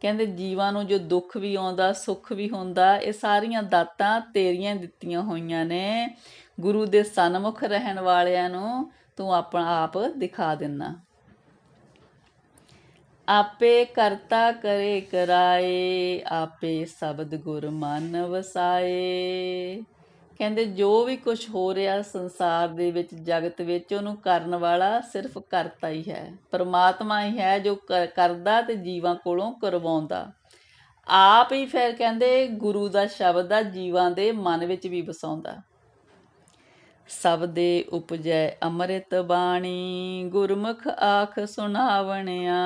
ਕਹਿੰਦੇ ਜੀਵਾਂ ਨੂੰ ਜੋ ਦੁੱਖ ਵੀ ਆਉਂਦਾ, ਸੁੱਖ ਵੀ ਹੁੰਦਾ, ਇਹ ਸਾਰੀਆਂ ਦਾਤਾਂ ਤੇਰੀਆਂ ਦਿੱਤੀਆਂ ਹੋਈਆਂ ਨੇ। ਗੁਰੂ ਦੇ ਸਨਮੁਖ ਰਹਿਣ ਵਾਲਿਆਂ ਨੂੰ ਤੂੰ ਆਪਣਾ ਆਪ ਦਿਖਾ ਦਿੰਨਾ। ਆਪੇ ਕਰਤਾ ਕਰੇ ਕਰਾਏ, ਆਪੇ ਸ਼ਬਦ ਗੁਰ ਮਨ ਵਸਾਏ। ਕਹਿੰਦੇ, ਜੋ ਵੀ ਕੁਝ ਹੋ ਰਿਹਾ ਸੰਸਾਰ ਦੇ ਵਿੱਚ, ਜਗਤ ਵਿੱਚ, ਉਹਨੂੰ ਕਰਨ ਵਾਲਾ ਸਿਰਫ ਕਰਤਾ ਹੀ ਹੈ। ਪਰਮਾਤਮਾ ਹੀ ਹੈ ਜੋ ਕ- ਕਰਦਾ ਤੇ ਜੀਵਾਂ ਕੋਲੋਂ ਕਰਵਾਉਂਦਾ। ਆਪ ਹੀ ਫਿਰ ਕਹਿੰਦੇ, ਗੁਰੂ ਦਾ ਸ਼ਬਦ ਆ, ਜੀਵਾਂ ਦੇ ਮਨ ਵਿੱਚ ਵੀ ਵਸਾਉਂਦਾ। ਸਭ ਦੇ ਉਪਜੈ ਅੰਮ੍ਰਿਤ ਬਾਣੀ, ਗੁਰਮੁਖ ਆਖ ਸੁਣਾਵਣਿਆ।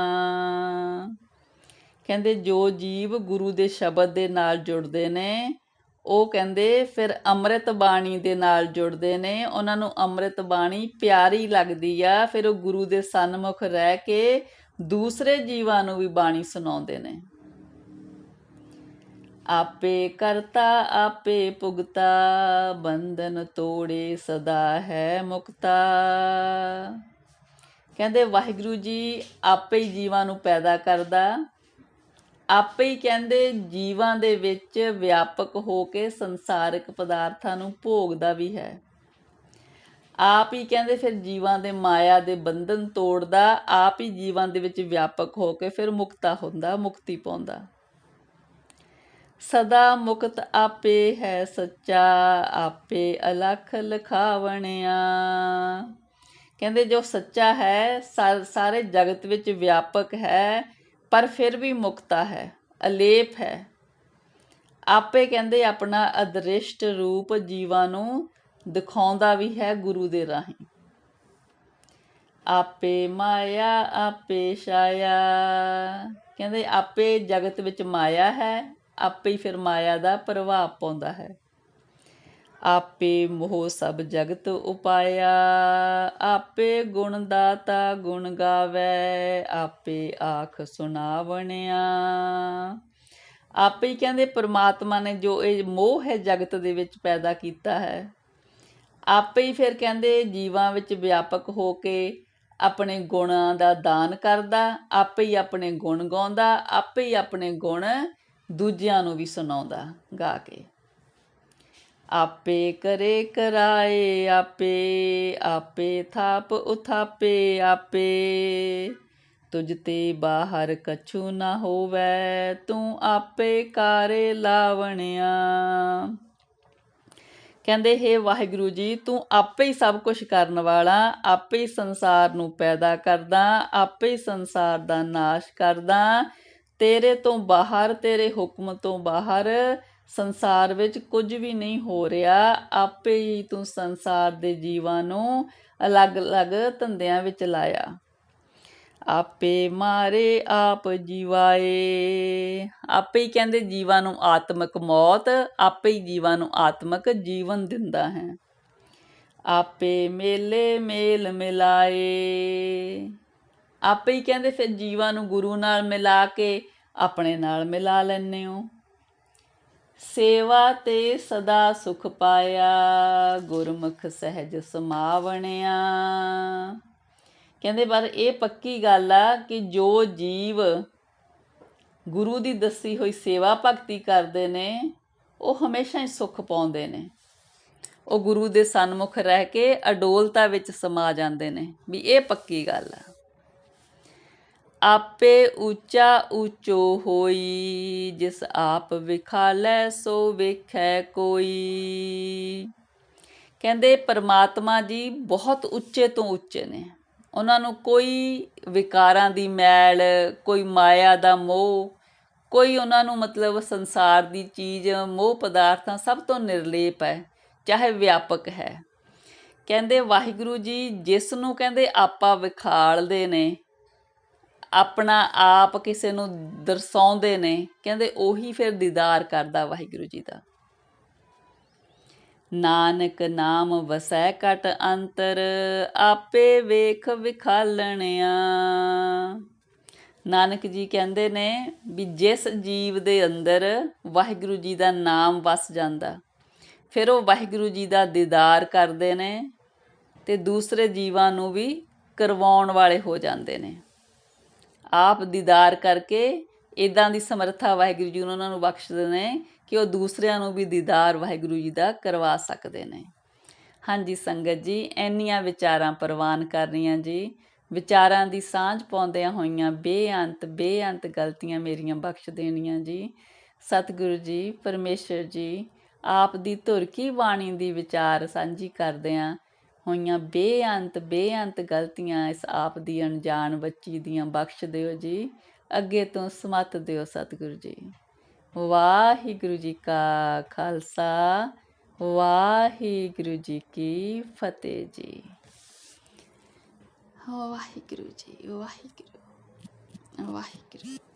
ਕਹਿੰਦੇ, ਜੋ ਜੀਵ ਗੁਰੂ ਦੇ ਸ਼ਬਦ ਦੇ ਨਾਲ ਜੁੜਦੇ ਨੇ, ਉਹ ਕਹਿੰਦੇ, ਫਿਰ ਅੰਮ੍ਰਿਤ ਬਾਣੀ ਦੇ ਨਾਲ ਜੁੜਦੇ ਨੇ। ਉਹਨਾਂ ਨੂੰ ਅੰਮ੍ਰਿਤ ਬਾਣੀ ਪਿਆਰੀ ਲੱਗਦੀ ਆ, ਫਿਰ ਉਹ ਗੁਰੂ ਦੇ ਸਨਮੁਖ ਰਹਿ ਕੇ ਦੂਸਰੇ ਜੀਵਾਂ ਨੂੰ ਵੀ ਬਾਣੀ ਸੁਣਾਉਂਦੇ ਨੇ। ਆਪੇ ਕਰਤਾ, ਆਪੇ ਭੁਗਤਾ ਬੰਧਨ ਤੋੜੇ ਸਦਾ ਹੈ ਮੁਕਤਾ। ਕਹਿੰਦੇ ਵਾਹਿਗੁਰੂ ਜੀ ਆਪੇ ਹੀ ਜੀਵਾਂ ਨੂੰ ਪੈਦਾ ਕਰਦਾ। ਆਪੇ ਹੀ ਕਹਿੰਦੇ ਜੀਵਾਂ ਦੇ ਵਿੱਚ ਵਿਆਪਕ ਹੋ ਕੇ ਸੰਸਾਰਿਕ ਪਦਾਰਥਾਂ ਨੂੰ ਭੋਗਦਾ ਵੀ ਹੈ। ਆਪ ਹੀ ਕਹਿੰਦੇ ਫਿਰ ਜੀਵਾਂ ਦੇ ਮਾਇਆ ਦੇ ਬੰਧਨ ਤੋੜਦਾ, ਆਪ ਹੀ ਜੀਵਾਂ ਦੇ ਵਿੱਚ ਵਿਆਪਕ ਹੋ ਕੇ ਫਿਰ ਮੁਕਤਾ ਹੁੰਦਾ, ਮੁਕਤੀ ਪਾਉਂਦਾ। ਸਦਾ ਮੁਕਤ ਆਪੇ ਹੈ ਸੱਚਾ, ਆਪੇ ਅਲਖ ਲਖਾਵਣਿਆ। ਕਹਿੰਦੇ ਜੋ ਸੱਚਾ ਹੈ, ਸਾ- ਸਾਰੇ ਜਗਤ ਵਿੱਚ ਵਿਆਪਕ ਹੈ, ਪਰ ਫਿਰ ਵੀ ਮੁਕਤਾ ਹੈ, ਅਲੇਪ ਹੈ। ਆਪੇ ਕਹਿੰਦੇ ਆਪਣਾ ਅਦ੍ਰਿਸ਼ਟ ਰੂਪ ਜੀਵਾਂ ਨੂੰ ਦਿਖਾਉਂਦਾ ਵੀ ਹੈ ਗੁਰੂ ਦੇ ਰਾਹੀਂ। ਆਪੇ ਮਾਇਆ, ਆਪੇ ਛਾਇਆ। ਕਹਿੰਦੇ ਆਪੇ ਜਗਤ ਵਿੱਚ ਮਾਇਆ ਹੈ ਆਪੇ ਹੀ ਫਿਰ ਮਾਇਆ ਦਾ ਪ੍ਰਭਾਵ ਪਾਉਂਦਾ ਹੈ। ਆਪੇ ਮੋਹ ਸਭ ਜਗਤ ਉਪਾਇਆ, ਆਪੇ ਗੁਣ ਦਾਤਾ ਗੁਣ ਗਾਵੇ, ਆਪੇ ਆਖ ਸੁਣਾਵਣਿਆ। ਆਪੇ ਹੀ ਕਹਿੰਦੇ ਪ੍ਰਮਾਤਮਾ ਨੇ ਜੋ ਇਹ ਮੋਹ ਹੈ ਜਗਤ ਦੇ ਵਿੱਚ ਪੈਦਾ ਕੀਤਾ ਹੈ। ਆਪੇ ਹੀ ਫਿਰ ਕਹਿੰਦੇ ਜੀਵਾਂ ਵਿੱਚ ਵਿਆਪਕ ਹੋ ਕੇ ਆਪਣੇ ਗੁਣਾਂ ਦਾ ਦਾਨ ਕਰਦਾ, ਆਪੇ ਹੀ ਆਪਣੇ ਗੁਣ ਗਾਉਂਦਾ, ਆਪੇ ਹੀ ਆਪਣੇ ਗੁਣ ਦੂਜਿਆਂ ਨੂੰ ਵੀ ਸੁਣਾਉਂਦਾ ਗਾ ਕੇ। ਆਪੇ ਕਰੇ ਕਰਾਏ, ਆਪੇ ਆਪੇ ਥਾਪ ਉਥਾਪੇ, ਆਪੇ। ਤੁਝ ਤੇ ਬਾਹਰ ਕਛੂ ਨਾ ਹੋਵੇ, ਤੂੰ ਆਪੇ ਕਾਰੇ ਲਾਵਣਿਆ। ਕਹਿੰਦੇ, ਹੈ ਵਾਹਿਗੁਰੂ ਜੀ, ਤੂੰ ਆਪੇ ਹੀ ਸਭ ਕੁਝ ਕਰਨ ਵਾਲਾ, ਆਪੇ ਹੀ ਸੰਸਾਰ ਨੂੰ ਪੈਦਾ ਕਰਦਾ, ਆਪੇ ਹੀ ਸੰਸਾਰ ਦਾ ਨਾਸ਼ ਕਰਦਾ। ਤੇਰੇ ਤੋਂ ਬਾਹਰ, ਤੇਰੇ ਹੁਕਮ ਤੋਂ ਬਾਹਰ ਸੰਸਾਰ ਵਿੱਚ ਕੁਝ ਵੀ ਨਹੀਂ ਹੋ ਰਿਹਾ। ਆਪੇ ਹੀ ਤੂੰ ਸੰਸਾਰ ਦੇ ਜੀਵਾਂ ਨੂੰ ਅਲੱਗ-ਅਲੱਗ ਧੰਦਿਆਂ ਵਿੱਚ ਲਾਇਆ। ਆਪੇ ਮਾਰੇ ਆਪ ਜੀਵਾਏ। ਆਪੇ ਹੀ ਕਹਿੰਦੇ ਜੀਵਾਂ ਨੂੰ ਆਤਮਿਕ ਮੌਤ, ਆਪੇ ਹੀ ਜੀਵਾਂ ਨੂੰ ਆਤਮਿਕ ਜੀਵਨ ਦਿੰਦਾ ਹੈ। ਆਪੇ ਮੇਲੇ ਮੇਲ ਮਿਲਾਏ। ਆਪੇ ਹੀ ਕਹਿੰਦੇ, ਫਿਰ ਜੀਵਾਂ ਨੂੰ ਗੁਰੂ ਨਾਲ ਮਿਲਾ ਕੇ ਆਪਣੇ ਨਾਲ ਮਿਲਾ ਲੈਂਦੇ ਹੋ। ਸੇਵਾ ਤੇ ਸਦਾ ਸੁਖ ਪਾਇਆ, ਗੁਰਮੁਖ ਸਹਿਜ ਸਮਾਵਣਿਆ। ਕਹਿੰਦੇ, ਪਰ ਇਹ ਪੱਕੀ ਗੱਲ ਆ ਕਿ ਜੋ ਜੀਵ ਗੁਰੂ ਦੀ ਦੱਸੀ ਹੋਈ ਸੇਵਾ ਭਗਤੀ ਕਰਦੇ ਨੇ, ਉਹ ਹਮੇਸ਼ਾ ਹੀ ਸੁਖ ਪਾਉਂਦੇ ਨੇ। ਉਹ ਗੁਰੂ ਦੇ ਸਨਮੁਖ ਰਹਿ ਕੇ ਅਡੋਲਤਾ ਵਿੱਚ ਸਮਾ ਜਾਂਦੇ ਨੇ। ਵੀ ਇਹ ਪੱਕੀ ਗੱਲ ਆ। ਆਪੇ ਉੱਚਾ ਉੱਚੋ ਹੋਈ, ਜਿਸ ਆਪ ਵਿਖਾਲੈ ਸੋ ਵੇਖੈ ਕੋਈ। ਕਹਿੰਦੇ ਪਰਮਾਤਮਾ ਜੀ ਬਹੁਤ ਉੱਚੇ ਤੋਂ ਉੱਚੇ ਨੇ। ਉਹਨਾਂ ਨੂੰ ਕੋਈ ਵਿਕਾਰਾਂ ਦੀ ਮੈਲ, ਕੋਈ ਮਾਇਆ ਦਾ ਮੋਹ, ਕੋਈ ਉਹਨਾਂ ਨੂੰ ਮਤਲਬ ਸੰਸਾਰ ਦੀ ਚੀਜ਼, ਮੋਹ ਪਦਾਰਥਾਂ ਸਭ ਤੋਂ ਨਿਰਲੇਪ ਹੈ, ਚਾਹੇ ਵਿਆਪਕ ਹੈ। ਕਹਿੰਦੇ ਵਾਹਿਗੁਰੂ ਜੀ, ਜਿਸ ਨੂੰ ਕਹਿੰਦੇ ਆਪਾ ਵਿਖਾਲਦੇ ਨੇ ਆਪਣਾ ਆਪ ਕਿਸੇ ਨੂੰ ਦਰਸਾਉਂਦੇ ਨੇ, ਕਹਿੰਦੇ ਉਹੀ ਫਿਰ ਦੀਦਾਰ ਕਰਦਾ ਵਾਹਿਗੁਰੂ ਜੀ ਦਾ। ਨਾਨਕ ਨਾਮ ਵਸੈ ਕਟ ਅੰਤਰ, ਆਪੇ ਵੇਖ ਵਿਖਾਲਣਿਆ। ਨਾਨਕ ਜੀ ਕਹਿੰਦੇ ਨੇ ਵੀ ਜਿਸ ਜੀਵ ਦੇ ਅੰਦਰ ਵਾਹਿਗੁਰੂ ਜੀ ਦਾ ਨਾਮ ਵਸ ਜਾਂਦਾ, ਫਿਰ ਉਹ ਵਾਹਿਗੁਰੂ ਜੀ ਦਾ ਦੀਦਾਰ ਕਰਦੇ ਨੇ ਤੇ ਦੂਸਰੇ ਜੀਵਾਂ ਨੂੰ ਵੀ ਕਰਵਾਉਣ ਵਾਲੇ ਹੋ ਜਾਂਦੇ ਨੇ। ਆਪ ਦੀਦਾਰ ਕਰਕੇ ਇਦਾਂ ਦੀ ਸਮਰੱਥਾ ਵਾਹਿਗੁਰੂ ਜੀ ਉਹਨਾਂ ਨੂੰ ਬਖਸ਼ਦੇ ਨੇ ਕਿ ਉਹ ਦੂਸਰਿਆਂ ਨੂੰ ਵੀ ਦੀਦਾਰ ਵਾਹਿਗੁਰੂ ਜੀ ਦਾ ਕਰਵਾ ਸਕਦੇ ਨੇ। ਹਾਂਜੀ ਸੰਗਤ ਜੀ, ਇੰਨੀਆਂ ਵਿਚਾਰਾਂ ਪ੍ਰਵਾਨ ਕਰ ਰਹੀਆਂ ਜੀ। ਵਿਚਾਰਾਂ ਦੀ ਸਾਂਝ ਪਾਉਂਦਿਆਂ ਹੋਈਆਂ ਬੇਅੰਤ ਬੇਅੰਤ ਗਲਤੀਆਂ ਮੇਰੀਆਂ ਬਖਸ਼ ਦੇਣੀਆਂ ਜੀ। ਸਤਿਗੁਰੂ ਜੀ, ਪਰਮੇਸ਼ਰ ਜੀ, ਆਪ ਦੀ ਧੁਰ ਕੀ ਬਾਣੀ ਦੀ ਵਿਚਾਰ ਸਾਂਝੀ ਕਰਦੇ ਕਰਦਿਆਂ ਹੋਈਆਂ ਬੇਅੰਤ ਬੇਅੰਤ ਗਲਤੀਆਂ ਇਸ ਆਪ ਦੀ ਅਣਜਾਣ ਬੱਚੀ ਦੀਆਂ ਬਖਸ਼ ਦਿਓ ਜੀ। ਅੱਗੇ ਤੋਂ ਸਮਤ ਦਿਓ ਸਤਿਗੁਰੂ ਜੀ। ਵਾਹਿਗੁਰੂ ਜੀ ਕਾ ਖਾਲਸਾ, ਵਾਹਿਗੁਰੂ ਜੀ ਕੀ ਫਤਿਹ ਜੀ। ਵਾਹਿਗੁਰੂ ਜੀ, ਵਾਹਿਗੁਰੂ ਵਾਹਿਗੁਰੂ।